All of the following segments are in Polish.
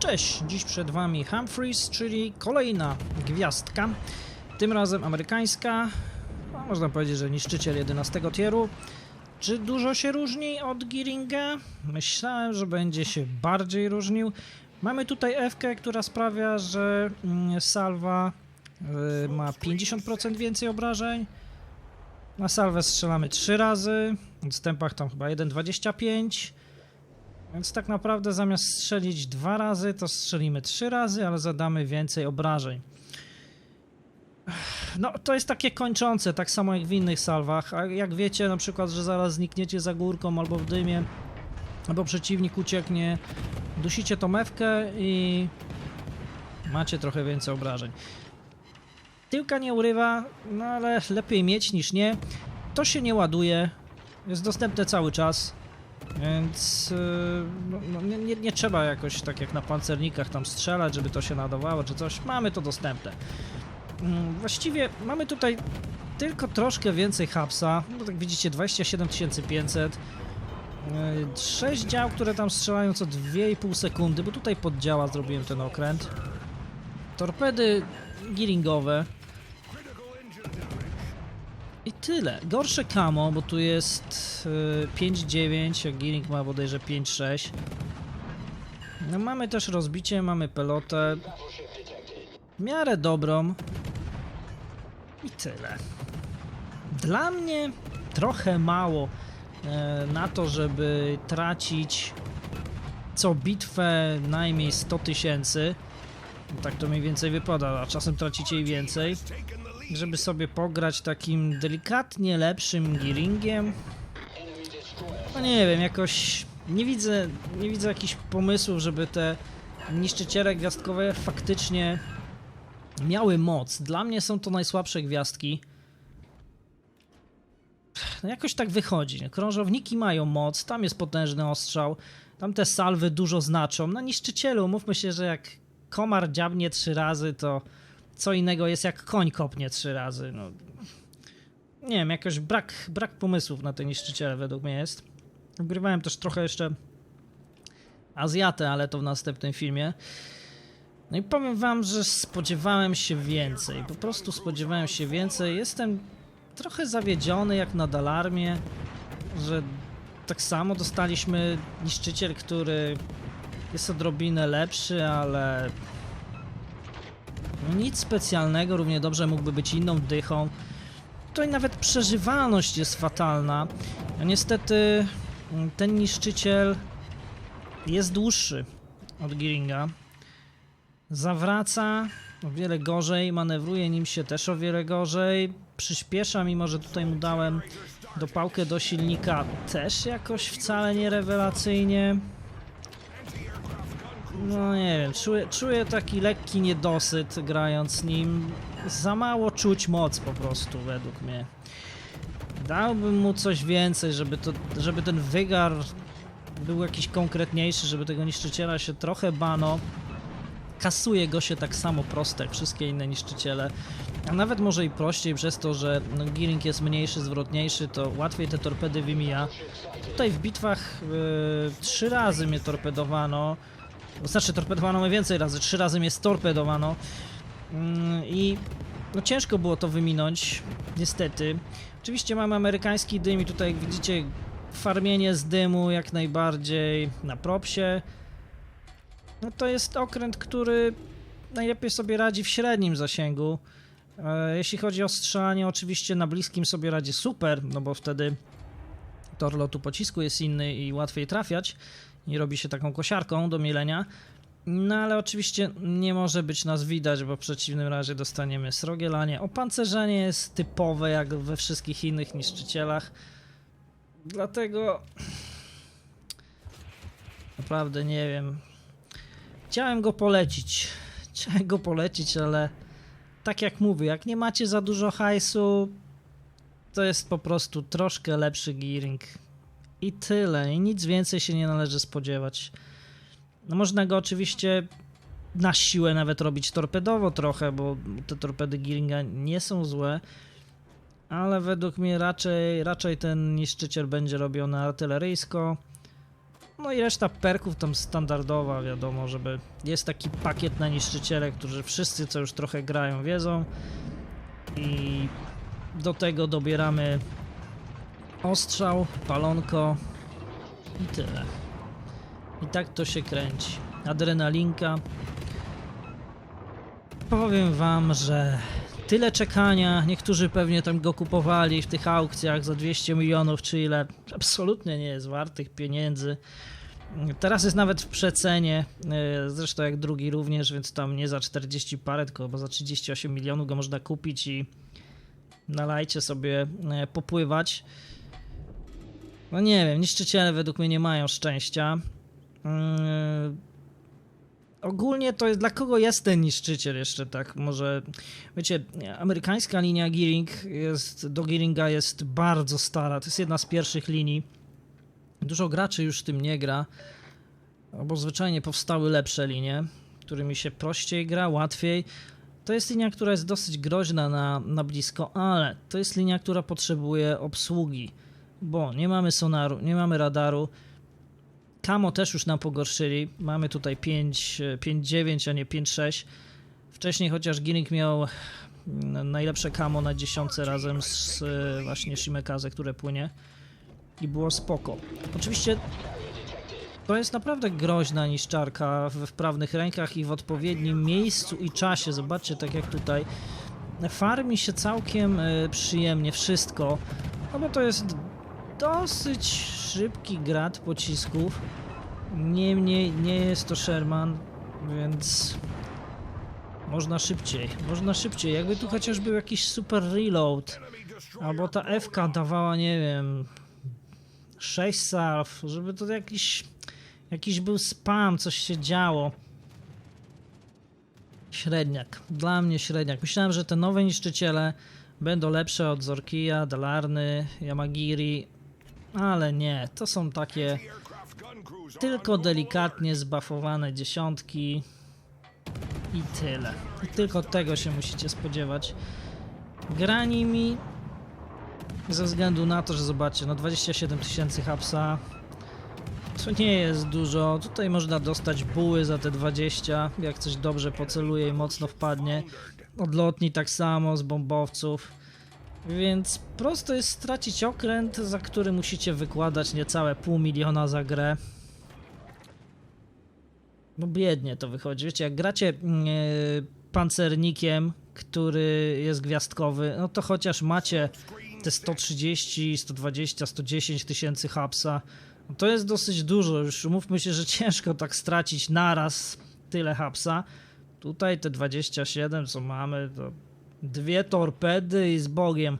Cześć, dziś przed Wami Humphreys, czyli kolejna gwiazdka, tym razem amerykańska, można powiedzieć, że niszczyciel 11 tieru. Czy dużo się różni od Gearinga? Myślałem, że będzie się bardziej różnił. Mamy tutaj f która sprawia, że mm, salwa y, ma 50% więcej obrażeń. Na salwę strzelamy 3 razy, w stępach tam chyba 1,25. Więc tak naprawdę zamiast strzelić dwa razy, to strzelimy trzy razy, ale zadamy więcej obrażeń. No, to jest takie kończące, tak samo jak w innych salwach. A jak wiecie, na przykład, że zaraz znikniecie za górką albo w dymie, albo przeciwnik ucieknie, dusicie tą mewkę i macie trochę więcej obrażeń. Tyłka nie urywa, no ale lepiej mieć niż nie. To się nie ładuje, jest dostępne cały czas. Więc yy, no, no, nie, nie, nie trzeba jakoś tak jak na pancernikach tam strzelać, żeby to się nadawało czy coś. Mamy to dostępne. Mm, Właściwie mamy tutaj tylko troszkę więcej hapsa. No tak widzicie 27 500. 6 dział, które tam strzelają co 2,5 sekundy, bo tutaj pod działa zrobiłem ten okręt. Torpedy giringowe. Tyle. Gorsze kamo, bo tu jest y, 5-9, a Gearing ma bodajże 5-6. No mamy też rozbicie, mamy pelotę. W miarę dobrą. I tyle. Dla mnie trochę mało e, na to, żeby tracić co bitwę najmniej 100 tysięcy. Tak to mniej więcej wypada, a czasem tracicie i więcej żeby sobie pograć takim delikatnie lepszym Gearingiem. No nie wiem, jakoś nie widzę, nie widzę jakichś pomysłów, żeby te niszczyciele gwiazdkowe faktycznie miały moc. Dla mnie są to najsłabsze gwiazdki. No jakoś tak wychodzi. Krążowniki mają moc, tam jest potężny ostrzał, tam te salwy dużo znaczą. Na niszczycielu, mówmy się, że jak komar dziabnie trzy razy, to co innego jest jak koń kopnie trzy razy. No. Nie wiem, jakoś brak, brak pomysłów na te niszczyciele według mnie jest. Ogrywałem też trochę jeszcze Azjatę, ale to w następnym filmie. No i powiem wam, że spodziewałem się więcej. Po prostu spodziewałem się więcej. Jestem trochę zawiedziony jak na Dalarmie, że tak samo dostaliśmy niszczyciel, który jest odrobinę lepszy, ale nic specjalnego, równie dobrze mógłby być inną dychą. Tutaj nawet przeżywalność jest fatalna. No niestety mm, ten niszczyciel jest dłuższy od Gearinga. Zawraca o wiele gorzej, manewruje nim się też o wiele gorzej. Przyspiesza, mimo że tutaj mu dałem dopałkę do silnika, też jakoś wcale nie rewelacyjnie. No nie wiem, czuję, czuję taki lekki niedosyt grając nim. Za mało czuć moc po prostu według mnie. Dałbym mu coś więcej, żeby, to, żeby ten wygar był jakiś konkretniejszy, żeby tego niszczyciela się trochę bano. Kasuje go się tak samo prosto jak wszystkie inne niszczyciele. A nawet może i prościej przez to, że no, Gearing jest mniejszy, zwrotniejszy, to łatwiej te torpedy wymija. Tutaj w bitwach yy, trzy razy mnie torpedowano. Znaczy torpedowano mnie więcej razy, trzy razy mnie storpedowano mm, i no ciężko było to wyminąć, niestety. Oczywiście mamy amerykański dym i tutaj jak widzicie farmienie z dymu jak najbardziej na propsie. No to jest okręt, który najlepiej sobie radzi w średnim zasięgu. E, jeśli chodzi o strzelanie, oczywiście na bliskim sobie radzi super, no bo wtedy tor lotu pocisku jest inny i łatwiej trafiać i robi się taką kosiarką do mielenia. No ale oczywiście nie może być nas widać, bo w przeciwnym razie dostaniemy srogielanie. Opancerzenie jest typowe jak we wszystkich innych niszczycielach. Dlatego naprawdę nie wiem. Chciałem go polecić. Chciałem go polecić, ale tak jak mówię, jak nie macie za dużo hajsu, to jest po prostu troszkę lepszy gearing. I tyle. I nic więcej się nie należy spodziewać. No można go oczywiście na siłę nawet robić torpedowo trochę, bo te torpedy Gearinga nie są złe. Ale według mnie raczej, raczej ten niszczyciel będzie robiony artyleryjsko. No i reszta perków tam standardowa, wiadomo, żeby jest taki pakiet na niszczyciele, którzy wszyscy co już trochę grają wiedzą i do tego dobieramy ostrzał, palonko i tyle. I tak to się kręci. Adrenalinka. Powiem wam, że tyle czekania, niektórzy pewnie tam go kupowali w tych aukcjach za 200 milionów czy ile, absolutnie nie jest wart tych pieniędzy. Teraz jest nawet w przecenie, e, zresztą jak drugi również, więc tam nie za 40 parę, tylko chyba za 38 milionów go można kupić i nalajcie sobie e, popływać. No nie wiem, niszczyciele według mnie nie mają szczęścia. Yy, Ogólnie to jest dla kogo jest ten niszczyciel jeszcze tak może wiecie amerykańska linia Gearing jest do Gearinga jest bardzo stara to jest jedna z pierwszych linii. Dużo graczy już tym nie gra bo zwyczajnie powstały lepsze linie którymi się prościej gra łatwiej. To jest linia, która jest dosyć groźna na, na blisko, ale to jest linia, która potrzebuje obsługi, bo nie mamy sonaru, nie mamy radaru, Kamo też już nam pogorszyli. Mamy tutaj 5-9, a nie 5-6. Wcześniej chociaż Giring miał mm, najlepsze kamo na dziesiątce razem z właśnie Shimekaze, które płynie. I było spoko. Oczywiście to jest naprawdę groźna niszczarka w wprawnych rękach i w odpowiednim miejscu i czasie. Zobaczcie, tak jak tutaj. Farmi się całkiem e, przyjemnie wszystko, no bo to jest dosyć szybki grad pocisków. Niemniej nie jest to Sherman, więc można szybciej. Można szybciej. Jakby tu chociaż był jakiś super reload, albo ta FK dawała, nie wiem, 6 salw, żeby to jakiś jakiś był spam, coś się działo. Średniak. Dla mnie średniak. Myślałem, że te nowe niszczyciele będą lepsze od Zorkija, Dalarny, Yamagiri, ale nie, to są takie tylko delikatnie zbafowane dziesiątki i tyle. I tylko tego się musicie spodziewać. Gra nimi ze względu na to, że zobaczcie, no 27 tysięcy hapsa to nie jest dużo. Tutaj można dostać buły za te 20, jak coś dobrze poceluje i mocno wpadnie. Odlotni tak samo z bombowców. Więc prosto jest stracić okręt, za który musicie wykładać niecałe pół miliona za grę. No biednie to wychodzi. Wiecie, jak gracie yy, pancernikiem, który jest gwiazdkowy, no to chociaż macie te 130, 120, 110 tysięcy hapsa, no to jest dosyć dużo. Już umówmy się, że ciężko tak stracić naraz tyle hapsa. Tutaj te 27, co mamy, to dwie torpedy i z Bogiem.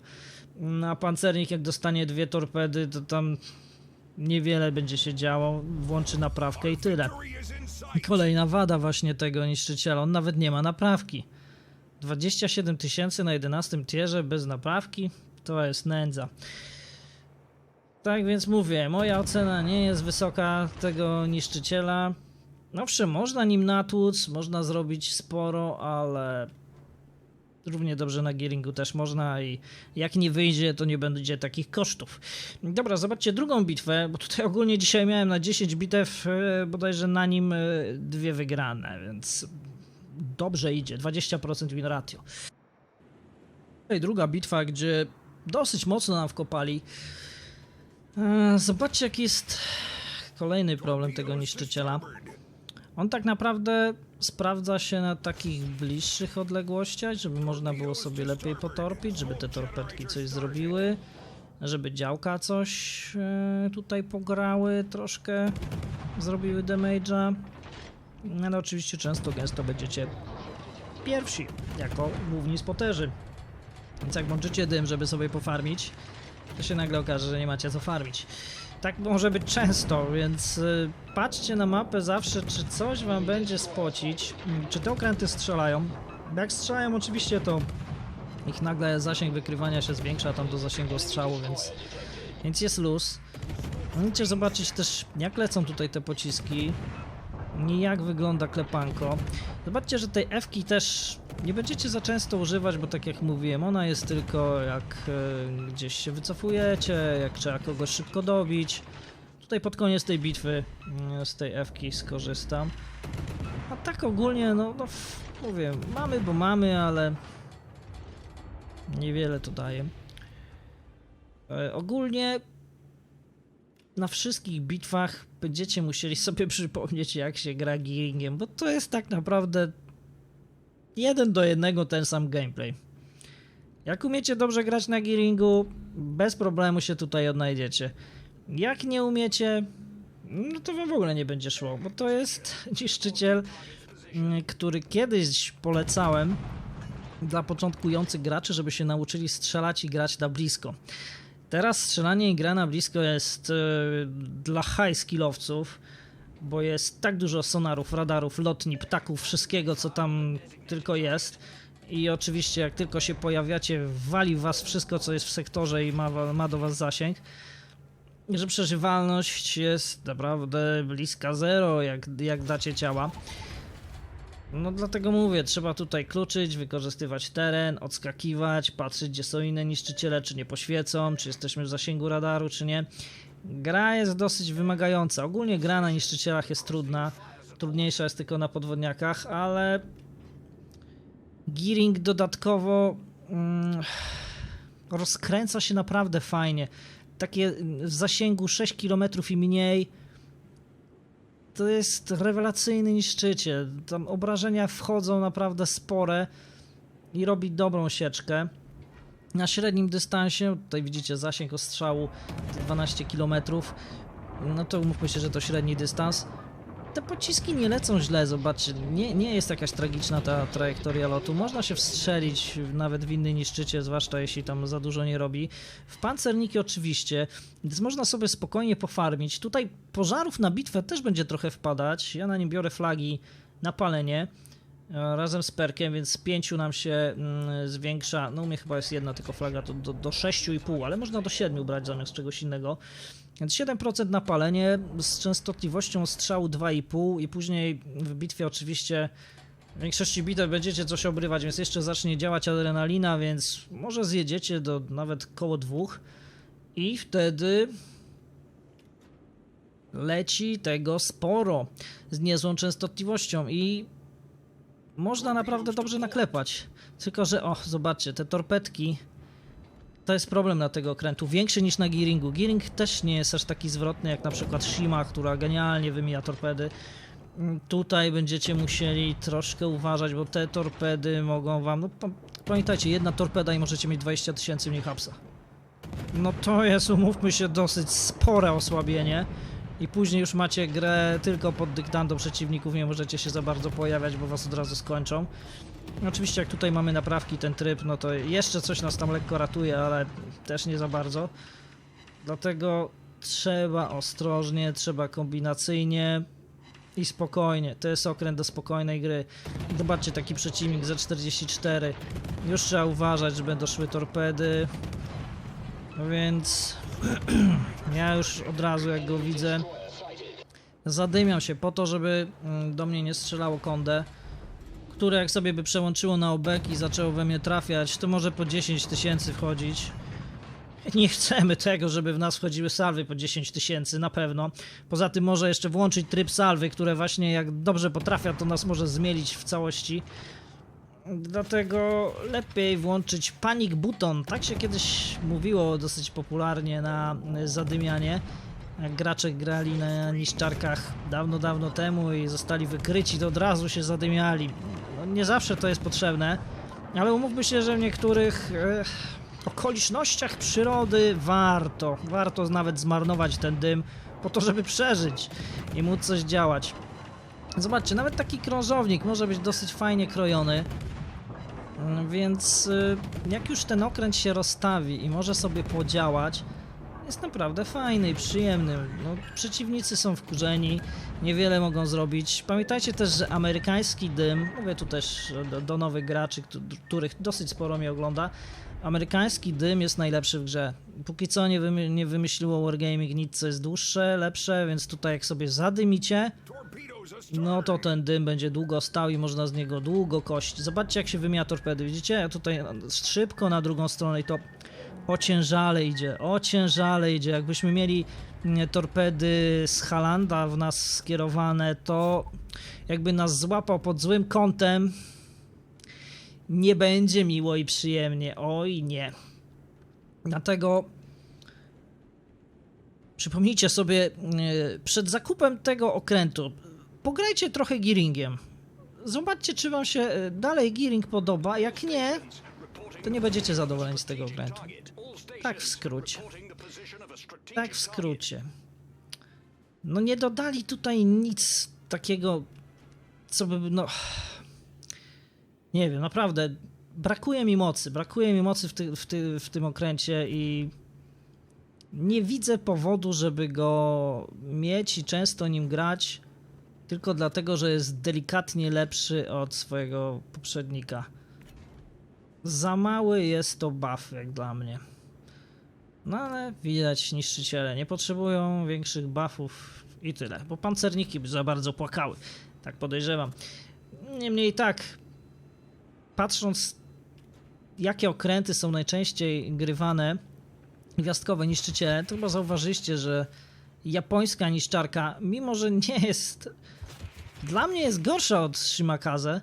A pancernik jak dostanie dwie torpedy, to tam niewiele będzie się działo, włączy naprawkę i tyle. I kolejna wada właśnie tego niszczyciela, on nawet nie ma naprawki. 27 tysięcy na 11 tierze bez naprawki, to jest nędza. Tak więc mówię, moja ocena nie jest wysoka tego niszczyciela. Owszem, można nim natłuc, można zrobić sporo, ale równie dobrze na Gearingu też można i jak nie wyjdzie, to nie będzie takich kosztów. Dobra, zobaczcie drugą bitwę, bo tutaj ogólnie dzisiaj miałem na 10 bitew, e, bodajże na nim e, dwie wygrane, więc dobrze idzie, 20% win ratio. I druga bitwa, gdzie dosyć mocno nam wkopali. E, Zobaczcie, jaki jest kolejny problem tego niszczyciela. On tak naprawdę sprawdza się na takich bliższych odległościach, żeby można było sobie lepiej potorpić, żeby te torpedki coś zrobiły, żeby działka coś e, tutaj pograły, troszkę zrobiły damage'a. No ale oczywiście często gęsto będziecie pierwsi, jako główni spoterzy. Więc jak włączycie dym, żeby sobie pofarmić, to się nagle okaże, że nie macie co farmić. Tak może być często, więc y, patrzcie na mapę zawsze, czy coś wam będzie spocić, mm, czy te okręty strzelają. Jak strzelają oczywiście, to ich nagle zasięg wykrywania się zwiększa tam do zasięgu strzału, więc, więc jest luz. Możecie zobaczyć też, jak lecą tutaj te pociski i jak wygląda klepanko. Zobaczcie, że tej F-ki też nie będziecie za często używać, bo tak jak mówiłem, ona jest tylko jak e, gdzieś się wycofujecie, jak trzeba kogoś szybko dobić. tutaj pod koniec tej bitwy mm, z tej Ewki skorzystam. A tak ogólnie, no, no mówię, mamy, bo mamy, ale niewiele to daje. E, ogólnie na wszystkich bitwach będziecie musieli sobie przypomnieć, jak się gra Gearingiem, bo to jest tak naprawdę jeden do jednego ten sam gameplay. Jak umiecie dobrze grać na Gearingu, bez problemu się tutaj odnajdziecie. Jak nie umiecie, no to wam w ogóle nie będzie szło, bo to jest niszczyciel, mm, który kiedyś polecałem dla początkujących graczy, żeby się nauczyli strzelać i grać na blisko. Teraz strzelanie i gra na blisko jest e, dla high skillowców, bo jest tak dużo sonarów, radarów, lotni, ptaków, wszystkiego co tam tylko jest. I oczywiście jak tylko się pojawiacie, wali was wszystko co jest w sektorze i ma, ma do was zasięg. Że przeżywalność jest naprawdę bliska zero, jak, jak dacie ciała. No dlatego mówię, trzeba tutaj kluczyć, wykorzystywać teren, odskakiwać, patrzeć gdzie są inne niszczyciele, czy nie poświecą, czy jesteśmy w zasięgu radaru, czy nie. Gra jest dosyć wymagająca. Ogólnie gra na niszczycielach jest trudna. Trudniejsza jest tylko na podwodniakach, ale Gearing dodatkowo mm, rozkręca się naprawdę fajnie. Takie w zasięgu 6 km i mniej to jest rewelacyjny niszczyciel. Tam obrażenia wchodzą naprawdę spore i robi dobrą sieczkę. Na średnim dystansie, tutaj widzicie zasięg ostrzału 12 km, no to umówmy się, że to średni dystans. Te pociski nie lecą źle, zobaczcie, nie, nie jest jakaś tragiczna ta trajektoria lotu. Można się wstrzelić nawet w inny niszczyciel, zwłaszcza jeśli tam za dużo nie robi. W pancerniki oczywiście, więc można sobie spokojnie pofarmić. Tutaj pożarów na bitwę też będzie trochę wpadać. Ja na nim biorę flagi na palenie e, razem z perkiem, więc z pięciu nam się mm, zwiększa. No u mnie chyba jest jedna tylko flaga, to do, do 6,5, ale można do 7 brać zamiast czegoś innego. Więc 7% na palenie z częstotliwością strzału 2,5 i później w bitwie oczywiście w większości bitew będziecie coś obrywać, więc jeszcze zacznie działać adrenalina, więc może zjedziecie do nawet koło dwóch i wtedy leci tego sporo z niezłą częstotliwością i można naprawdę dobrze naklepać. Tylko, że o, zobaczcie, te torpedki to jest problem na tego okrętu, większy niż na Gearingu. Gearing też nie jest aż taki zwrotny jak na przykład Shima, która genialnie wymija torpedy. Mm, Tutaj będziecie musieli troszkę uważać, bo te torpedy mogą wam... No, pa- pamiętajcie, jedna torpeda i możecie mieć 20 tysięcy mniej hapsa. No to jest, umówmy się, dosyć spore osłabienie. I później już macie grę tylko pod dyktando przeciwników, nie możecie się za bardzo pojawiać, bo was od razu skończą. Oczywiście jak tutaj mamy naprawki, ten tryb, no to jeszcze coś nas tam lekko ratuje, ale też nie za bardzo. Dlatego trzeba ostrożnie, trzeba kombinacyjnie i spokojnie. To jest okręt do spokojnej gry. Zobaczcie, taki przeciwnik za 44. Już trzeba uważać, że będą szły torpedy. No Więc ja już od razu jak go widzę zadymiam się po to, żeby mm, do mnie nie strzelało konde które jak sobie by przełączyło na obek i zaczęło we mnie trafiać, to może po 10 tysięcy wchodzić. Nie chcemy tego, żeby w nas wchodziły salwy po 10 tysięcy, na pewno. Poza tym może jeszcze włączyć tryb salwy, które właśnie jak dobrze potrafia, to nas może zmielić w całości. Dlatego lepiej włączyć panic button. Tak się kiedyś mówiło dosyć popularnie na zadymianie. Jak gracze grali na niszczarkach dawno, dawno temu i zostali wykryci, to od razu się zadymiali. No, nie zawsze to jest potrzebne, ale umówmy się, że w niektórych e, okolicznościach przyrody warto, warto nawet zmarnować ten dym po to, żeby przeżyć i móc coś działać. Zobaczcie, nawet taki krążownik może być dosyć fajnie krojony. Więc y, jak już ten okręt się rozstawi i może sobie podziałać, jest naprawdę fajny i przyjemny. No, przeciwnicy są wkurzeni, niewiele mogą zrobić. Pamiętajcie też, że amerykański dym, mówię tu też do, do nowych graczy, któ- których dosyć sporo mnie ogląda, amerykański dym jest najlepszy w grze. Póki co nie, wymy, nie wymyśliło Wargaming nic, co jest dłuższe, lepsze, więc tutaj jak sobie zadymicie, no to ten dym będzie długo stał i można z niego długo kość. Zobaczcie jak się wymija torpedy, widzicie? Ja tutaj szybko na drugą stronę i to Ociężale idzie, ociężale idzie. Jakbyśmy mieli mm, torpedy z Halanda w nas skierowane, to jakby nas złapał pod złym kątem, nie będzie miło i przyjemnie. Oj, nie. Dlatego przypomnijcie sobie e, przed zakupem tego okrętu, pograjcie trochę Gearingiem. Zobaczcie, czy wam się e, dalej Gearing podoba. Jak nie, to nie będziecie zadowoleni z tego okrętu. Tak w skrócie. Tak w skrócie. No nie dodali tutaj nic takiego, co by, no... Nie wiem, naprawdę, brakuje mi mocy, brakuje mi mocy w, ty, w, ty, w tym okręcie i nie widzę powodu, żeby go mieć i często nim grać, tylko dlatego, że jest delikatnie lepszy od swojego poprzednika. Za mały jest to buff, jak dla mnie. No ale widać, niszczyciele nie potrzebują większych buffów i tyle, bo pancerniki by za bardzo płakały. Tak podejrzewam. Niemniej tak, patrząc jakie okręty są najczęściej grywane, gwiazdkowe niszczyciele, to chyba zauważyliście, że japońska niszczarka, mimo że nie jest. Dla mnie jest gorsza od Shimakaze,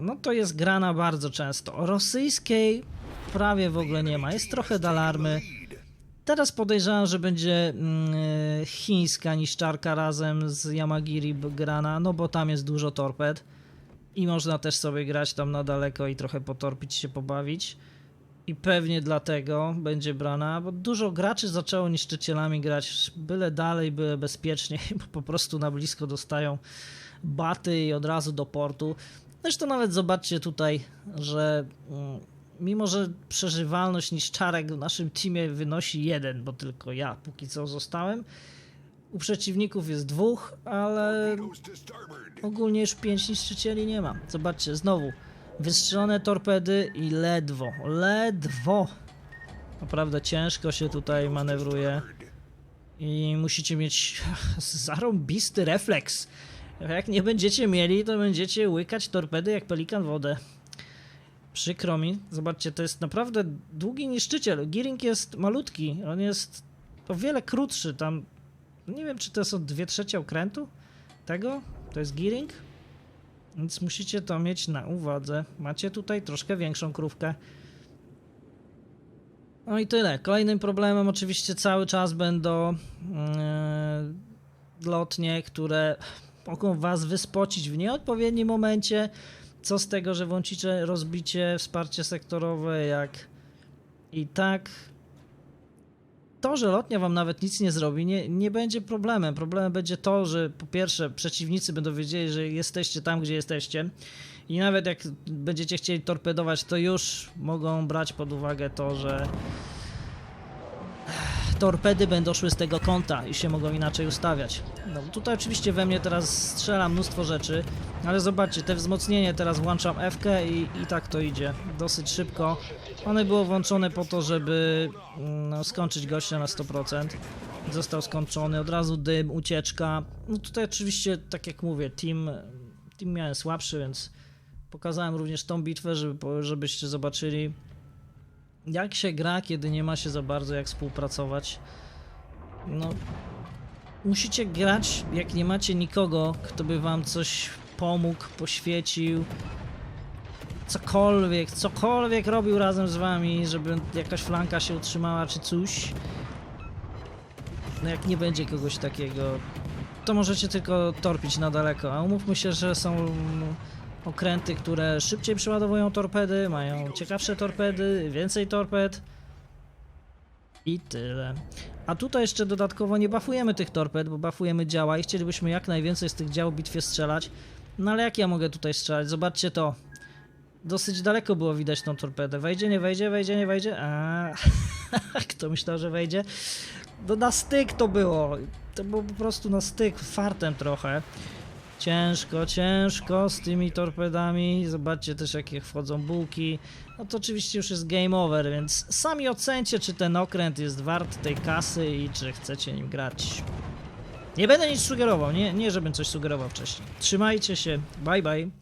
no to jest grana bardzo często. Rosyjskiej prawie w ogóle nie ma. Jest trochę dalarmy. Teraz podejrzewam, że będzie mm, chińska niszczarka razem z Yamagiri grana, no bo tam jest dużo torped i można też sobie grać tam na daleko i trochę potorpić się, pobawić. I pewnie dlatego będzie brana, bo dużo graczy zaczęło niszczycielami grać, byle dalej, byle bezpiecznie, bo po prostu na blisko dostają baty i od razu do portu. Zresztą nawet zobaczcie tutaj, że mm, mimo, że przeżywalność niszczarek w naszym teamie wynosi jeden, bo tylko ja póki co zostałem, u przeciwników jest dwóch, ale ogólnie już pięć niszczycieli nie ma. Zobaczcie, znowu wystrzelone torpedy i ledwo, ledwo. Naprawdę ciężko się tutaj manewruje i musicie mieć zarąbisty refleks. Jak nie będziecie mieli, to będziecie łykać torpedy jak pelikan wodę. Przykro mi. Zobaczcie, to jest naprawdę długi niszczyciel. Gearing jest malutki. On jest o wiele krótszy. Tam nie wiem, czy to są dwie trzecie okrętu tego. To jest Gearing. Więc musicie to mieć na uwadze. Macie tutaj troszkę większą krówkę. No i tyle. Kolejnym problemem oczywiście cały czas będą yy, lotnie, które mogą was wyspocić w nieodpowiednim momencie. Co z tego, że włączycie rozbicie, wsparcie sektorowe, jak i tak to, że lotnia wam nawet nic nie zrobi, nie, nie będzie problemem. Problemem będzie to, że po pierwsze przeciwnicy będą wiedzieli, że jesteście tam, gdzie jesteście i nawet jak będziecie chcieli torpedować, to już mogą brać pod uwagę to, że torpedy będą szły z tego kąta i się mogą inaczej ustawiać. No tutaj oczywiście we mnie teraz strzela mnóstwo rzeczy, ale zobaczcie, te wzmocnienie teraz włączam F i, i tak to idzie. Dosyć szybko. One było włączone po to, żeby no, skończyć gościa na 100%. Został skończony, od razu dym, ucieczka. No tutaj oczywiście, tak jak mówię, team, team miałem słabszy, więc pokazałem również tą bitwę, żeby, żebyście zobaczyli jak się gra, kiedy nie ma się za bardzo jak współpracować. No, musicie grać, jak nie macie nikogo, kto by wam coś pomógł, poświecił, cokolwiek, cokolwiek robił razem z wami, żeby jakaś flanka się utrzymała czy coś. No jak nie będzie kogoś takiego, to możecie tylko torpić na daleko, a umówmy się, że są okręty, które szybciej przeładowują torpedy, mają ciekawsze torpedy, więcej torped i tyle. A tutaj jeszcze dodatkowo nie bafujemy tych torped, bo bafujemy działa i chcielibyśmy jak najwięcej z tych dział bitwie strzelać. No ale jak ja mogę tutaj strzelać? Zobaczcie to. Dosyć daleko było widać tą torpedę. Wejdzie, nie wejdzie, wejdzie, nie wejdzie. A kto myślał, że wejdzie? No na styk to było. To było po prostu na styk, fartem trochę. Ciężko, ciężko z tymi torpedami. Zobaczcie też jakie wchodzą bułki. No to oczywiście już jest game over, więc sami ocencie czy ten okręt jest wart tej kasy i czy chcecie nim grać. Nie będę nic sugerował, nie, nie żebym coś sugerował wcześniej. Trzymajcie się, bye bye.